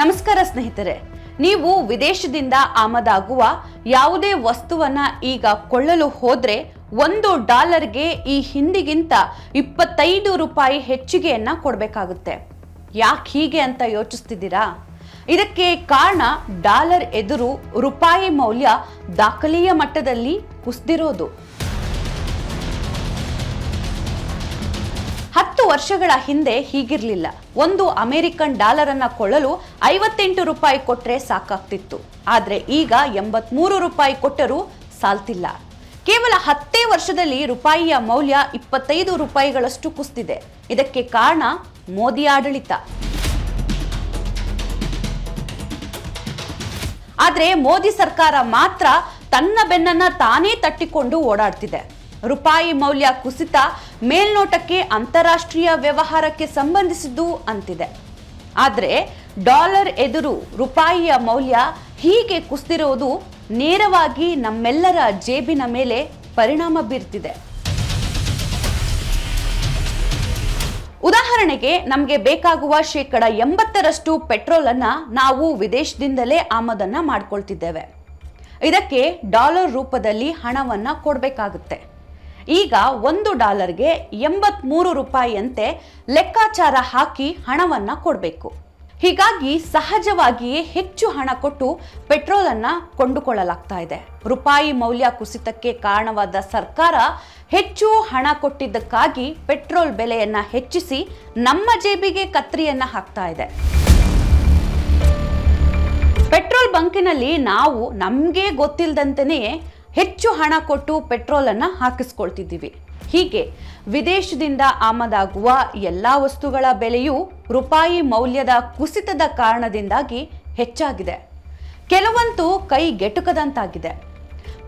ನಮಸ್ಕಾರ ಸ್ನೇಹಿತರೆ, ನೀವು ವಿದೇಶದಿಂದ ಆಮದಾಗುವ ಯಾವುದೇ ವಸ್ತುವನ್ನ ಈಗ ಕೊಳ್ಳಲು ಹೋದ್ರೆ ಒಂದು ಡಾಲರ್ಗೆ ಈ ಹಿಂದಿಗಿಂತ ಇಪ್ಪತ್ತೈದು ರೂಪಾಯಿ ಹೆಚ್ಚಿಗೆಯನ್ನ ಕೊಡಬೇಕಾಗುತ್ತೆ. ಯಾಕೆ ಹೀಗೆ ಅಂತ ಯೋಚಿಸ್ತಿದ್ದೀರಾ? ಇದಕ್ಕೆ ಕಾರಣ ಡಾಲರ್ ಎದುರು ರೂಪಾಯಿ ಮೌಲ್ಯ ದಾಖಲೆಯ ಮಟ್ಟದಲ್ಲಿ ಕುಸಿದಿರೋದು. ವರ್ಷಗಳ ಹಿಂದೆ ಹೀಗಿರ್ಲಿಲ್ಲ. ಒಂದು ಅಮೆರಿಕನ್ ಡಾಲರ್ ಅನ್ನ ಕೊಳ್ಳಲು ಐವತ್ತೆಂಟು ರೂಪಾಯಿ ಕೊಟ್ರೆ ಸಾಕಾಗ್ತಿತ್ತು. ಆದ್ರೆ ಈಗ ಎಂಬತ್ಮೂರು ರೂಪಾಯಿ ಕೊಟ್ಟರೂ ಸಾಲ್ತಿಲ್ಲ. ಕೇವಲ ಹತ್ತೇ ವರ್ಷದಲ್ಲಿ ರೂಪಾಯಿಯ ಮೌಲ್ಯ ಇಪ್ಪತ್ತೈದು ರೂಪಾಯಿಗಳಷ್ಟು ಕುಸ್ತಿದೆ. ಇದಕ್ಕೆ ಕಾರಣ ಮೋದಿ ಆಡಳಿತ. ಆದರೆ ಮೋದಿ ಸರ್ಕಾರ ಮಾತ್ರ ತನ್ನ ಬೆನ್ನನ್ನ ತಾನೇ ತಟ್ಟಿಕೊಂಡು ಓಡಾಡ್ತಿದೆ. ರೂಪಾಯಿ ಮೌಲ್ಯ ಕುಸಿತ ಮೇಲ್ನೋಟಕ್ಕೆ ಅಂತಾರಾಷ್ಟ್ರೀಯ ವ್ಯವಹಾರಕ್ಕೆ ಸಂಬಂಧಿಸಿದ್ದು ಅಂತಿದೆ. ಆದರೆ ಡಾಲರ್ ಎದುರು ರೂಪಾಯಿಯ ಮೌಲ್ಯ ಹೀಗೆ ಕುಸಿದಿರುವುದು ನೇರವಾಗಿ ನಮ್ಮೆಲ್ಲರ ಜೇಬಿನ ಮೇಲೆ ಪರಿಣಾಮ ಬೀರ್ತಿದೆ. ಉದಾಹರಣೆಗೆ ನಮಗೆ ಬೇಕಾಗುವ ಶೇಕಡ ಎಂಬತ್ತರಷ್ಟು ಪೆಟ್ರೋಲ್ ಅನ್ನ ನಾವು ವಿದೇಶದಿಂದಲೇ ಆಮದನ್ನ ಮಾಡ್ಕೊಳ್ತಿದ್ದೇವೆ. ಇದಕ್ಕೆ ಡಾಲರ್ ರೂಪದಲ್ಲಿ ಹಣವನ್ನ ಕೊಡಬೇಕಾಗುತ್ತೆ. ಈಗ ಒಂದು ಡಾಲರ್ಗೆ ಎಂಬತ್ಮೂರು ರೂಪಾಯಿಯಂತೆ ಲೆಕ್ಕಾಚಾರ ಹಾಕಿ ಹಣವನ್ನ ಕೊಡಬೇಕು. ಹೀಗಾಗಿ ಸಹಜವಾಗಿಯೇ ಹೆಚ್ಚು ಹಣ ಕೊಟ್ಟು ಪೆಟ್ರೋಲನ್ನು ಕೊಂಡುಕೊಳ್ಳಲಾಗ್ತಾ ಇದೆ. ರೂಪಾಯಿ ಮೌಲ್ಯ ಕುಸಿತಕ್ಕೆ ಕಾರಣವಾದ ಸರ್ಕಾರ ಹೆಚ್ಚು ಹಣ ಕೊಟ್ಟಿದ್ದಕ್ಕಾಗಿ ಪೆಟ್ರೋಲ್ ಬೆಲೆಯನ್ನ ಹೆಚ್ಚಿಸಿ ನಮ್ಮ ಜೇಬಿಗೆ ಕತ್ರಿಯನ್ನು ಹಾಕ್ತಾ ಇದೆ. ಪೆಟ್ರೋಲ್ ಬಂಕಿನಲ್ಲಿ ನಾವು ನಮಗೆ ಗೊತ್ತಿಲ್ಲದಂತೆಯೇ ಹೆಚ್ಚು ಹಣ ಕೊಟ್ಟು ಪೆಟ್ರೋಲನ್ನು ಹಾಕಿಸ್ಕೊಳ್ತಿದ್ದೀವಿ. ಹೀಗೆ ವಿದೇಶದಿಂದ ಆಮದಾಗುವ ಎಲ್ಲ ವಸ್ತುಗಳ ಬೆಲೆಯೂ ರೂಪಾಯಿ ಮೌಲ್ಯದ ಕುಸಿತದ ಕಾರಣದಿಂದಾಗಿ ಹೆಚ್ಚಾಗಿದೆ. ಕೆಲವಂತೂ ಕೈಗೆಟುಕದಂತಾಗಿದೆ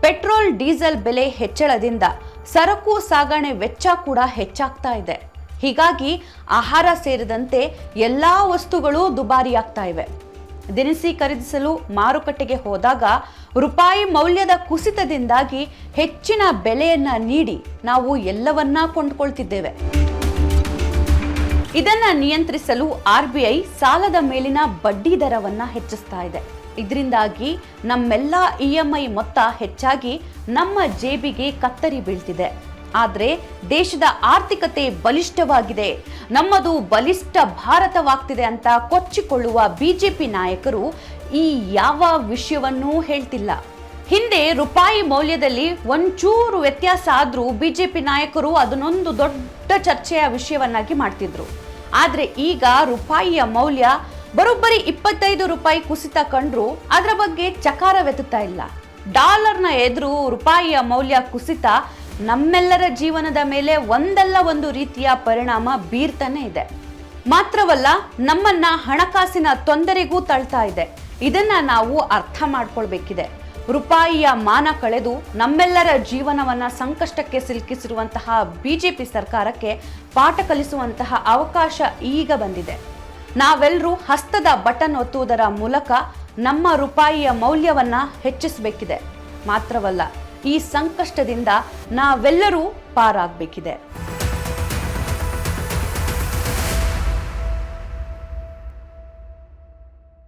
ಪೆಟ್ರೋಲ್, ಡೀಸೆಲ್ ಬೆಲೆ ಹೆಚ್ಚಳದಿಂದ ಸರಕು ಸಾಗಣೆ ವೆಚ್ಚ ಕೂಡ ಹೆಚ್ಚಾಗ್ತಾ ಇದೆ. ಹೀಗಾಗಿ ಆಹಾರ ಸೇರಿದಂತೆ ಎಲ್ಲ ವಸ್ತುಗಳು ದುಬಾರಿಯಾಗ್ತಾ ಇವೆ. ದಿನಸಿ ಖರೀದಿಸಲು ಮಾರುಕಟ್ಟೆಗೆ ಹೋದಾಗ ರೂಪಾಯಿ ಮೌಲ್ಯದ ಕುಸಿತದಿಂದಾಗಿ ಹೆಚ್ಚಿನ ಬೆಲೆಯನ್ನ ನೀಡಿ ನಾವು ಎಲ್ಲವನ್ನ ಕೊಂಡುಕೊಳ್ತಿದ್ದೇವೆ. ಇದನ್ನ ನಿಯಂತ್ರಿಸಲು ಆರ್ ಬಿ ಐ ಸಾಲದ ಮೇಲಿನ ಬಡ್ಡಿ ದರವನ್ನ ಹೆಚ್ಚಿಸ್ತಾ ಇದೆ. ಇದರಿಂದಾಗಿ ನಮ್ಮೆಲ್ಲ ಇ ಎಂ ಐ ಮೊತ್ತ ಹೆಚ್ಚಾಗಿ ನಮ್ಮ ಜೇಬಿಗೆ ಕತ್ತರಿ ಬೀಳ್ತಿದೆ. ಆದರೆ ದೇಶದ ಆರ್ಥಿಕತೆ ಬಲಿಷ್ಠವಾಗಿದೆ. ನಮ್ಮದು ಬಲಿಷ್ಠ ಭಾರತವಾಗ್ತಿದೆ ಅಂತ ಕೊಚ್ಚಿಕೊಳ್ಳುವ ಬಿಜೆಪಿ ನಾಯಕರು ಈ ಯಾವ ವಿಷಯವನ್ನೂ ಹೇಳ್ತಿಲ್ಲ. ಹಿಂದೆ ರೂಪಾಯಿ ಮೌಲ್ಯದಲ್ಲಿ ಒಂಚೂರು ವ್ಯತ್ಯಾಸ ಆದರೂ ಬಿಜೆಪಿ ನಾಯಕರು ಅದನ್ನೊಂದು ದೊಡ್ಡ ಚರ್ಚೆಯ ವಿಷಯವನ್ನಾಗಿ ಮಾಡ್ತಿದ್ರು. ಆದರೆ ಈಗ ರೂಪಾಯಿಯ ಮೌಲ್ಯ ಬರೋಬ್ಬರಿ ಇಪ್ಪತ್ತೈದು ರೂಪಾಯಿ ಕುಸಿತ ಕಂಡ್ರು ಅದರ ಬಗ್ಗೆ ಚಕಾರವೆತ್ತುತ್ತಾ ಇಲ್ಲ. ಡಾಲರ್ನ ಎದುರು ರೂಪಾಯಿಯ ಮೌಲ್ಯ ಕುಸಿತ ನಮ್ಮೆಲ್ಲರ ಜೀವನದ ಮೇಲೆ ಒಂದಲ್ಲ ಒಂದು ರೀತಿಯ ಪರಿಣಾಮ ಬೀರ್ತಾನೆ ಇದೆ. ಮಾತ್ರವಲ್ಲ, ನಮ್ಮನ್ನ ಹಣಕಾಸಿನ ತೊಂದರೆಗೂ ತಳ್ತಾ ಇದೆ. ಇದನ್ನ ನಾವು ಅರ್ಥ ಮಾಡ್ಕೊಳ್ಬೇಕಿದೆ. ರೂಪಾಯಿಯ ಮಾನ ಕಳೆದು ನಮ್ಮೆಲ್ಲರ ಜೀವನವನ್ನ ಸಂಕಷ್ಟಕ್ಕೆ ಸಿಲುಕಿಸಿರುವಂತಹ ಬಿಜೆಪಿ ಸರ್ಕಾರಕ್ಕೆ ಪಾಠ ಕಲಿಸುವಂತಹ ಅವಕಾಶ ಈಗ ಬಂದಿದೆ. ನಾವೆಲ್ಲರೂ ಹಸ್ತದ ಬಟನ್ ಒತ್ತುವುದರ ಮೂಲಕ ನಮ್ಮ ರೂಪಾಯಿಯ ಮೌಲ್ಯವನ್ನ ಹೆಚ್ಚಿಸಬೇಕಿದೆ. ಮಾತ್ರವಲ್ಲ ಈ ಸಂಕಷ್ಟದಿಂದ ನಾವೆಲ್ಲರೂ ಪಾರಾಗಬೇಕಿದೆ.